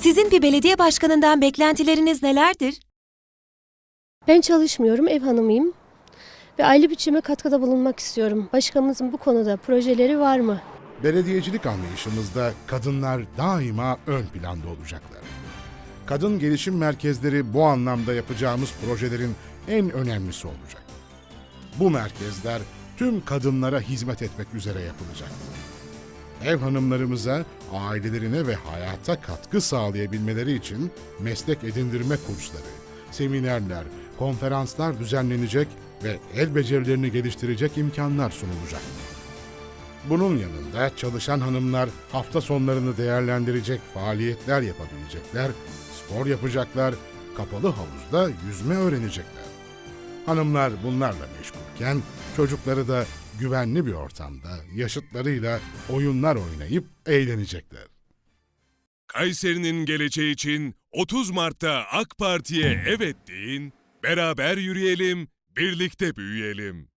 Sizin bir belediye başkanından beklentileriniz nelerdir? Ben çalışmıyorum, ev hanımıyım. Ve aile bütçeme katkıda bulunmak istiyorum. Başkanımızın bu konuda projeleri var mı? Belediyecilik anlayışımızda kadınlar daima ön planda olacaklar. Kadın gelişim merkezleri bu anlamda yapacağımız projelerin en önemlisi olacak. Bu merkezler tüm kadınlara hizmet etmek üzere yapılacaktır. Ev hanımlarımıza ailelerine ve hayata katkı sağlayabilmeleri için meslek edindirme kursları, seminerler, konferanslar düzenlenecek ve el becerilerini geliştirecek imkanlar sunulacaktır. Bunun yanında çalışan hanımlar hafta sonlarını değerlendirecek faaliyetler yapabilecekler, spor yapacaklar, kapalı havuzda yüzme öğrenecekler. Hanımlar bunlarla meşgulken çocukları da güvenli bir ortamda yaşıtlarıyla oyunlar oynayıp eğlenecekler. Kayseri'nin geleceği için 30 Mart'ta AK Parti'ye evet deyin, beraber yürüyelim, birlikte büyüyelim.